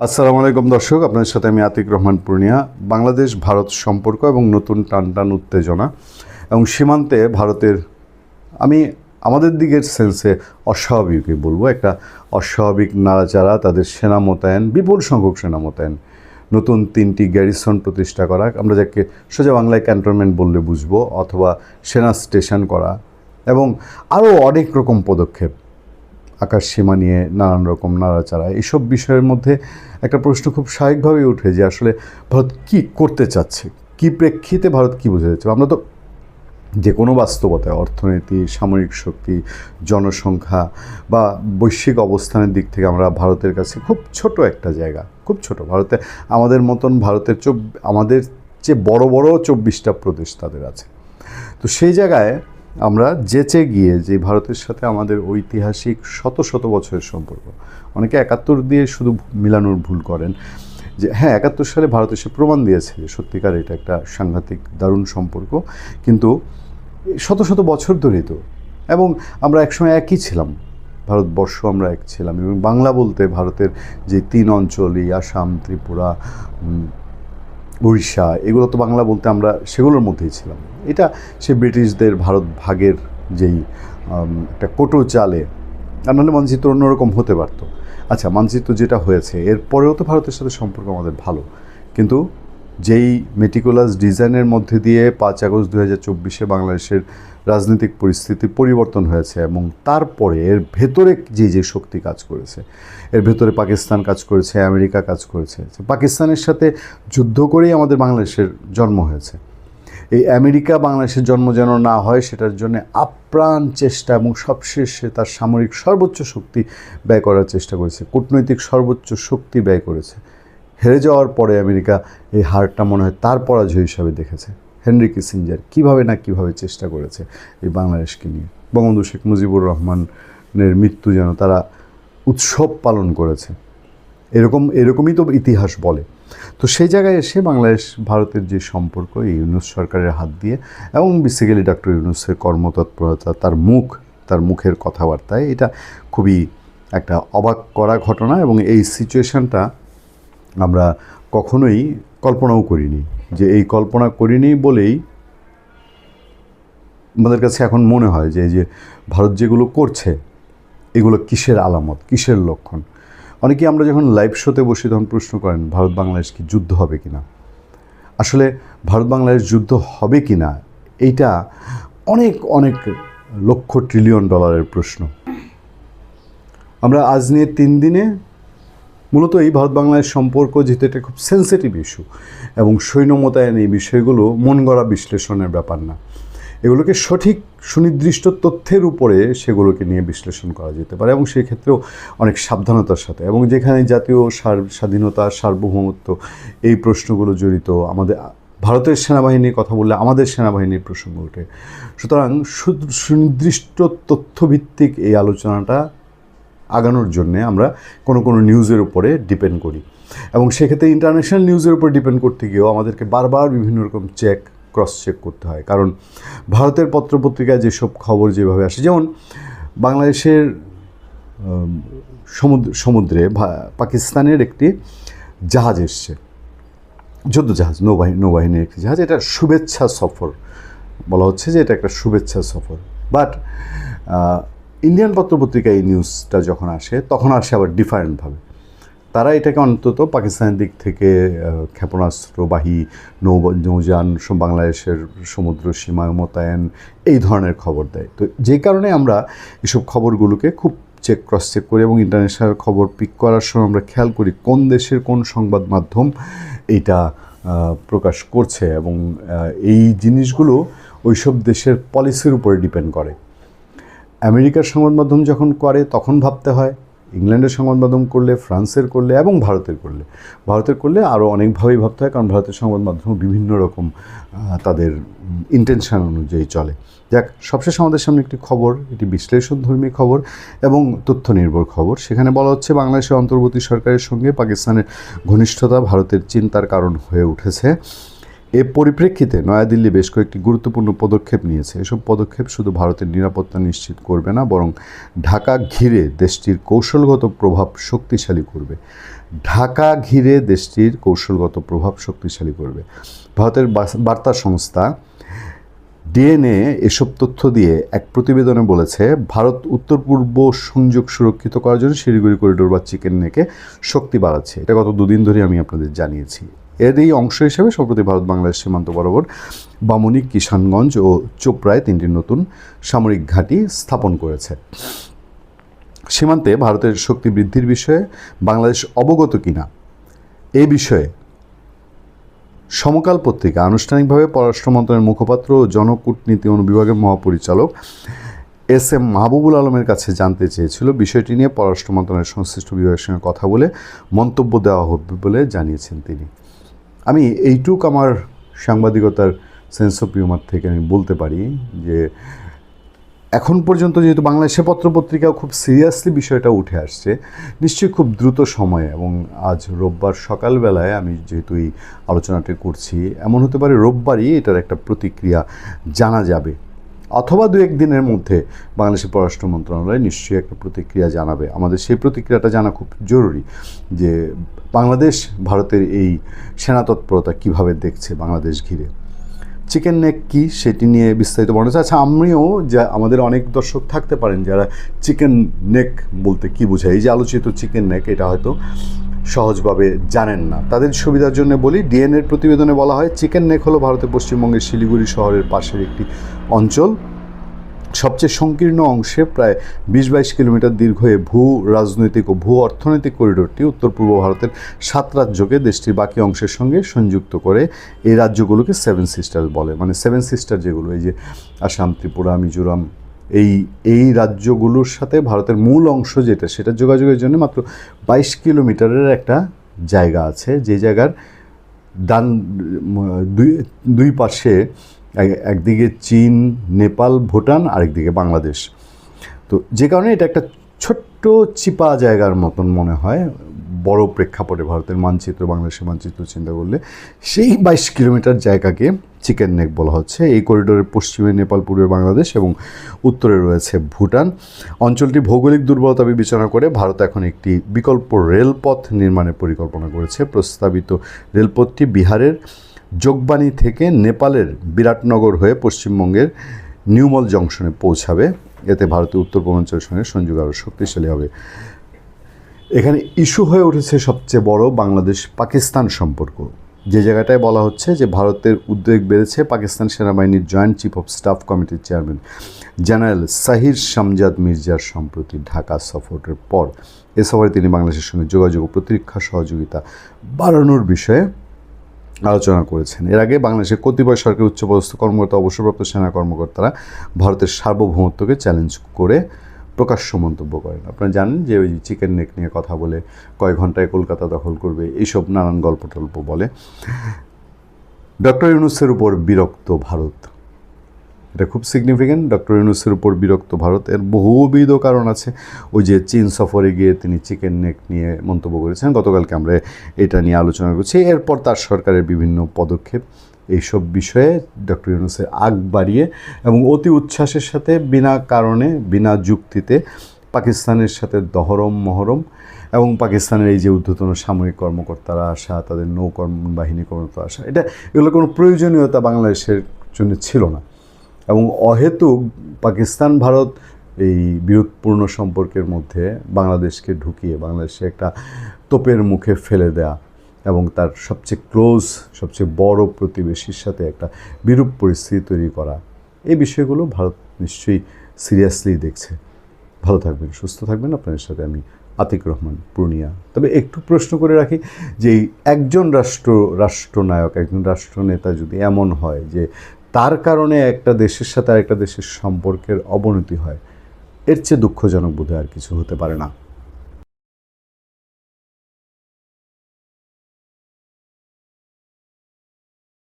আসসালামু আলাইকুম দর্শক, আপনাদের সাথে আমি আতিক রহমান পূর্ণিয়া। বাংলাদেশ, ভারত সম্পর্ক এবং নতুন টান টান উত্তেজনা এবং সীমান্তে ভারতের, আমি আমাদের দিকের সেন্সে অস্বাভাবিকই বলব, একটা অস্বাভাবিক নাড়াচাড়া, তাদের সেনা মোতায়েন, বিপুল সংখ্যক সেনা মোতায়েন। নতুন তিনটি গ্যারিসন প্রতিষ্ঠা করা, আমরা যাকে সোজা বাংলায় ক্যান্টনমেন্ট বললে বুঝব, অথবা সেনা স্টেশন করা এবং আরও অনেক রকম পদক্ষেপ। আকাশ সীমা নিয়ে নানান রকম নাড়াচাড়া এইসব বিষয়ের মধ্যে একটা প্রশ্ন খুব স্বাভাবিকভাবেই ওঠে যে আসলে ভারত কি করতে চাচ্ছে? কি প্রেক্ষিতে ভারত কি বোঝা যাচ্ছে? আমরা তো যে কোনো বাস্তবতায়, অর্থনীতি, সামরিক শক্তি, জনসংখ্যা বা বৈশ্বিক অবস্থানের দিক থেকে আমরা ভারতের কাছে খুব ছোট একটা জায়গা, খুব ছোট। ভারতে আমাদের মতন ভারতের চব, আমাদের চেয়ে বড় বড় চব্বিশটা প্রদেশ তাদের আছে। তো সেই জায়গায় আমরা যেচে গিয়ে যে ভারতের সাথে আমাদের ঐতিহাসিক শত শত বছরের সম্পর্ক, অনেকে একাত্তর দিয়ে শুধু মিলানোর ভুল করেন, যে হ্যাঁ একাত্তর সালে ভারত এসে প্রমাণ দিয়েছে যে সত্যিকার এটা একটা সাংঘাতিক দারুণ সম্পর্ক, কিন্তু শত শত বছর ধরেই তো, এবং আমরা একসময় একই ছিলাম, ভারতবর্ষ আমরা এক ছিলাম, এবং বাংলা বলতে ভারতের যে তিন অঞ্চল, এই আসাম, ত্রিপুরা উড়িষ্যা, এগুলো তো বাংলা বলতে আমরা সেগুলোর মধ্যেই ছিলাম। এটা সে ব্রিটিশদের ভারত ভাগের যেই একটা কোটো চালে আর নাহলে মানচিত্র অন্যরকম হতে পারতো। আচ্ছা মানচিত্র যেটা হয়েছে, এরপরেও তো ভারতের সাথে সম্পর্ক আমাদের ভালো। কিন্তু যেই মেটিকুলাস ডিজাইনের মধ্যে দিয়ে পাঁচ আগস্ট দু হাজার চব্বিশে বাংলাদেশের রাজনৈতিক পরিস্থিতি পরিবর্তন হয়েছে এবং তারপরে এর ভেতরে যে যে শক্তি কাজ করেছে, এর ভেতরে পাকিস্তান কাজ করেছে, আমেরিকা কাজ করেছে পাকিস্তানের সাথে যুদ্ধ করেই আমাদের বাংলাদেশের জন্ম হয়েছে। এই আমেরিকা বাংলাদেশের জন্ম যেন না হয়, সেটার জন্য আপ্রাণ চেষ্টা এবং সবশেষে তার সামরিক সর্বোচ্চ শক্তি ব্যয় করার চেষ্টা করেছে। কূটনৈতিক সর্বোচ্চ শক্তি ব্যয় করেছে। হেরে যাওয়ার পরে আমেরিকা এই হারটা মনে হয় তার পরাজয় হিসাবে দেখেছে। হেনরি কিসিঞ্জার কীভাবে না কীভাবে চেষ্টা করেছে এই বাংলাদেশকে নিয়ে। বঙ্গবন্ধু শেখ মুজিবুর রহমানের মৃত্যু যেন তারা উৎসব পালন করেছে। এরকম, এরকমই তো ইতিহাস বলে। তো সেই জায়গায় এসে বাংলাদেশ, ভারতের যে সম্পর্ক, এই ইউনুস সরকারের হাত দিয়ে এবং বেসিক্যালি ডক্টর ইউনুসের কর্মতৎপরতা, তার মুখ, তার মুখের কথাবার্তায় এটা খুবই একটা অবাক করা ঘটনা এবং এই সিচুয়েশনটা আমরা কখনোই কল্পনাও করিনি যে এই কল্পনা করিনি বলেই আমাদের কাছে এখন মনে হয় যে এই যে ভারত যেগুলো করছে, এগুলো কিসের আলামত, কিসের লক্ষণ? অনেকে আমরা যখন লাইভ শোতে বসি তখন প্রশ্ন করেন, ভারত বাংলাদেশ কি যুদ্ধ হবে কি না আসলে ভারত বাংলাদেশ যুদ্ধ হবে কি না এইটা অনেক অনেক লক্ষ ট্রিলিয়ন ডলারের প্রশ্ন। আমরা আজ নিয়ে তিন দিনে মূলত এই ভারত বাংলাদেশ সম্পর্ক যেহেতু এটা খুব সেন্সিটিভ ইস্যু এবং সৈন্য মোতায়েন এই বিষয়গুলো মন গড়া বিশ্লেষণের ব্যাপার না। এগুলোকে সঠিক, সুনির্দিষ্ট তথ্যের উপরে সেগুলোকে নিয়ে বিশ্লেষণ করা যেতে পারে, এবং সেই ক্ষেত্রেও অনেক সাবধানতার সাথে। এবং যেখানে জাতীয় স্বাধীনতা, সার্বভৌমত্ব এই প্রশ্নগুলো জড়িত, আমাদের ভারতের সেনাবাহিনীর কথা বললে আমাদের সেনাবাহিনীর প্রসঙ্গ ওঠে। সুতরাং সুনির্দিষ্ট তথ্যভিত্তিক এই আলোচনাটা আগানোর জন্যে আমরা কোনো কোনো নিউজের উপরে ডিপেন্ড করি। এবং সেক্ষেত্রে ইন্টারন্যাশনাল নিউজের উপর ডিপেন্ড করতে গিয়েও আমাদেরকে বারবার বিভিন্ন রকম চেক, ক্রস চেক করতে হয়। কারণ ভারতের পত্রপত্রিকায় যেসব খবর যেভাবে আসে, যেমন বাংলাদেশের সমুদ্র, সমুদ্রে পাকিস্তানের একটি জাহাজ এসছে। যুদ্ধ জাহাজ নৌবাহিনী নৌবাহিনীর একটি জাহাজ। এটা শুভেচ্ছা সফর বলা হচ্ছে যে এটা একটা শুভেচ্ছা সফর। বাট ইন্ডিয়ান পত্রপত্রিকায় এই নিউজটা যখন আসে তখন আসে আবার ডিফারেন্টভাবে তারা এটাকে অন্তত পাকিস্তানের দিক থেকে ক্ষেপণাস্ত্রবাহী নৌ নৌযান বাংলাদেশের সমুদ্র সীমায় মোতায়েন এই ধরনের খবর দেয়। তো যে কারণে আমরা এসব খবরগুলোকে খুব চেক ক্রস চেক করি এবং ইন্টারন্যাশনাল খবর পিক করার সময় আমরা খেয়াল করি কোন দেশের কোন সংবাদ মাধ্যম আহ, প্রকাশ করছে এবং এই জিনিসগুলো ওইসব দেশের পলিসির উপরে ডিপেন্ড করে। আমেরিকার সংবাদ মাধ্যম যখন করে, তখন ভাবতে হয়, ইংল্যান্ডের সংবাদ মাধ্যম করলে, ফ্রান্সের করলে এবং ভারতের করলে। ভারতের করলে আরও অনেকভাবেই ভাবতে হয়, কারণ ভারতের সংবাদ মাধ্যম বিভিন্ন রকম তাদের ইন্টেনশন অনুযায়ী চলে। যাক, সবশেষ আমাদের সামনে একটি খবর, এটি বিশ্লেষণধর্মী খবর এবং তথ্য নির্ভর খবর। সেখানে বলা হচ্ছে, বাংলাদেশের অন্তর্বর্তী সরকারের সঙ্গে পাকিস্তানের ঘনিষ্ঠতা ভারতের চিন্তার কারণ হয়ে উঠেছে। এ পরিপ্রেক্ষিতে নয়াদিল্লি বেশ কয়েকটি গুরুত্বপূর্ণ পদক্ষেপ নিয়েছে। এসব পদক্ষেপ শুধু ভারতের নিরাপত্তা নিশ্চিত করবে না, বরং ঢাকা ঘিরে দেশটির কৌশলগত প্রভাব শক্তিশালী করবে। ঢাকা ঘিরে দেশটির কৌশলগত প্রভাব শক্তিশালী করবে। ভারতের বার্তা সংস্থা ডিএনএ এসব তথ্য দিয়ে এক প্রতিবেদনে বলেছে, ভারত উত্তর পূর্ব সংযোগ সুরক্ষিত করার জন্য শিলিগুড়ি করিডোর বা চিকেন নেকে শক্তি বাড়াচ্ছে। এটা গত দুদিন ধরে আমি আপনাদের জানিয়েছি। এর এই অংশ হিসেবে সম্প্রতি ভারত বাংলাদেশ সীমান্ত বরাবর বামুনি, কিষানগঞ্জ ও চোপড়ায় তিনটি নতুন সামরিক ঘাঁটি স্থাপন করেছে। সীমান্তে ভারতের শক্তি বৃদ্ধির বিষয়ে বাংলাদেশ অবগত কিনা? এ বিষয়ে সমকাল পত্রিকা, আনুষ্ঠানিকভাবে পররাষ্ট্র মন্ত্রণালয়ের মুখপাত্র ও জনকূটনীতি অনুবিভাগের মহাপরিচালক এস এম মাহবুবুল আলমের কাছে জানতে চেয়েছিল। বিষয়টি নিয়ে পররাষ্ট্র মন্ত্রণালয়ের সংশ্লিষ্ট বিভাগের সঙ্গে কথা বলে মন্তব্য দেওয়া হবে বলে জানিয়েছেন তিনি। আমি এইটুক আমার সাংবাদিকতার সেন্স অফ হিউমার থেকে আমি বলতে পারি যে, এখন পর্যন্ত যেহেতু বাংলাদেশে পত্রপত্রিকাও খুব সিরিয়াসলি বিষয়টা উঠে আসছে, নিশ্চয়ই খুব দ্রুত সময়ে এবং আজ রোববার সকালবেলায় আমি যেহেতু এই আলোচনাটি করছি, এমন হতে পারে রোববারই এটার একটা প্রতিক্রিয়া জানা যাবে। অথবা দু একদিনের মধ্যে বাংলাদেশের পররাষ্ট্র মন্ত্রণালয় নিশ্চয়ই একটা প্রতিক্রিয়া জানাবে। আমাদের সেই প্রতিক্রিয়াটা জানা খুব জরুরি যে বাংলাদেশ, ভারতের এই সেনা তৎপরতা কীভাবে দেখছে বাংলাদেশ ঘিরে। চিকেন নেক কী সেটি নিয়ে বিস্তারিত বর্ণনা। আচ্ছা আমিও যা আমাদের অনেক দর্শক থাকতে পারেন যারা চিকেন নেক বলতে কি বোঝায়। এই যে আলোচিত চিকেন নেক, এটা হয়তো সহজভাবে জানেন না। তাদের সুবিধার জন্য বলি, ডিএনএর প্রতিবেদনে বলা হয়, চিকেন নেক হলো ভারতের পশ্চিমবঙ্গের শিলিগুড়ি শহরের পাশের একটি অঞ্চল। সবচেয়ে সংকীর্ণ অংশে প্রায় বিশ বাইশ কিলোমিটার দীর্ঘ এ ভূ রাজনৈতিক ও ভূ অর্থনৈতিক করিডোরটি উত্তর পূর্ব ভারতের সাত রাজ্যকে দেশটির বাকি অংশের সঙ্গে সংযুক্ত করে এই রাজ্যগুলোকে সেভেন সিস্টার বলে। মানে সেভেন সিস্টার যেগুলো, এই যে আসাম, ত্রিপুরা, মিজোরাম এই এই রাজ্যগুলোর সাথে ভারতের মূল অংশ যেটা, সেটা যোগাযোগের জন্য মাত্র বাইশ কিলোমিটারের একটা জায়গা আছে। যে জায়গার ডান, দুই দুই পাশে এক- একদিকে চীন, নেপাল, ভুটান, আরেকদিকে বাংলাদেশ। তো যে কারণে এটা একটা ছোট্ট চিপা জায়গার মতন মনে হয়। বড় প্রেক্ষাপটে ভারতের মানচিত্র, বাংলাদেশের মানচিত্র চিন্তা করলে সেই বাইশ কিলোমিটার জায়গাকে চিকেন নেক বলা হচ্ছে। এই করিডোরের পশ্চিমে নেপাল, পূর্বে বাংলাদেশ এবং উত্তরে রয়েছে ভুটান। অঞ্চলটি ভৌগোলিক দুর্বলতা বিবেচনা করে ভারত এখন একটি বিকল্প রেলপথ নির্মাণের পরিকল্পনা করেছে। প্রস্তাবিত রেলপথটি বিহারের যোগবাণী থেকে নেপালের বিরাটনগর হয়ে পশ্চিমবঙ্গের নিউমল জংশনে পৌঁছাবে। এতে ভারতের উত্তর পূর্বাঞ্চলের সঙ্গে সংযোগ আরও শক্তিশালী হবে। এখানে ইস্যু হয়ে উঠেছে সবচেয়ে বড় বাংলাদেশ পাকিস্তান সম্পর্ক। যে জায়গাটায় বলা হচ্ছে যে ভারতের উদ্বেগ বেড়েছে পাকিস্তান সেনাবাহিনীর জয়েন্ট চিফ অফ স্টাফ কমিটির চেয়ারম্যান জেনারেল সাহির শামজাদ মির্জার সম্প্রতি ঢাকা সফরের পর এ সফরে তিনি বাংলাদেশের সঙ্গে যোগাযোগ ও প্রতিরক্ষা সহযোগিতা বাড়ানোর বিষয়ে আলোচনা করেছেন। এর আগে বাংলাদেশের কতিপয় সরকারি উচ্চপদস্থ কর্মকর্তা, অবসরপ্রাপ্ত সেনা কর্মকর্তারা ভারতের সার্বভৌমত্বকে চ্যালেঞ্জ করে প্রকাশ্য মন্তব্য করেন। আপনারা জানেন যে ওই চিকেন নেক নিয়ে কথা বলে কয় ঘন্টায় কলকাতা দখল করবে, এইসব নানান গল্প টল্প বলে। ডক্টর ইউনুসের উপর বিরক্ত ভারত। এটা খুব সিগনিফিক্যান্ট ডক্টর ইউনুসের উপর বিরক্ত ভারত। এর বহুবিধ কারণ আছে। ওই যে চীন সফরে গিয়ে তিনি চিকেন নেক নিয়ে মন্তব্য করেছেন। গতকালকে আমরা এটা নিয়ে আলোচনা করছি। এরপর তার সরকারের বিভিন্ন পদক্ষেপ, এইসব বিষয়ে ডক্টর ইউনুসের আগ বাড়িয়ে এবং অতি উচ্ছ্বাসের সাথে, বিনা কারণে, বিনা যুক্তিতে পাকিস্তানের সাথে দহরম, মহরম এবং পাকিস্তানের এই যে ঊর্ধ্বতন সামরিক কর্মকর্তারা আসা, তাদের নৌকর্ম বাহিনী কর্মকর্তা আসা, এটা এগুলো কোনো প্রয়োজনীয়তা বাংলাদেশের জন্য ছিল না। এবং অহেতুক পাকিস্তান, ভারত এই বিরোধপূর্ণ সম্পর্কের মধ্যে বাংলাদেশকে ঢুকিয়ে বাংলাদেশে একটা তোপের মুখে ফেলে দেয়া এবং তার সবচেয়ে ক্লোজ, সবচেয়ে বড় প্রতিবেশীর সাথে একটা বিরূপ পরিস্থিতি তৈরি করা, এই বিষয়গুলো ভারত নিশ্চয়ই সিরিয়াসলি দেখছে। ভালো থাকবেন, সুস্থ থাকবেন। আপনাদের সাথে আমি আতিক রহমান, পূর্ণিয়া। তবে একটু প্রশ্ন করে রাখি যে একজন রাষ্ট্র, রাষ্ট্রনায়ক, একজন রাষ্ট্রনেতা যদি এমন হয় যে তার কারণে একটা দেশের সাথে আরেকটা দেশের সম্পর্কের অবনতি হয়। এর চেয়ে দুঃখজনক বোধহয় আর কিছু হতে পারে না।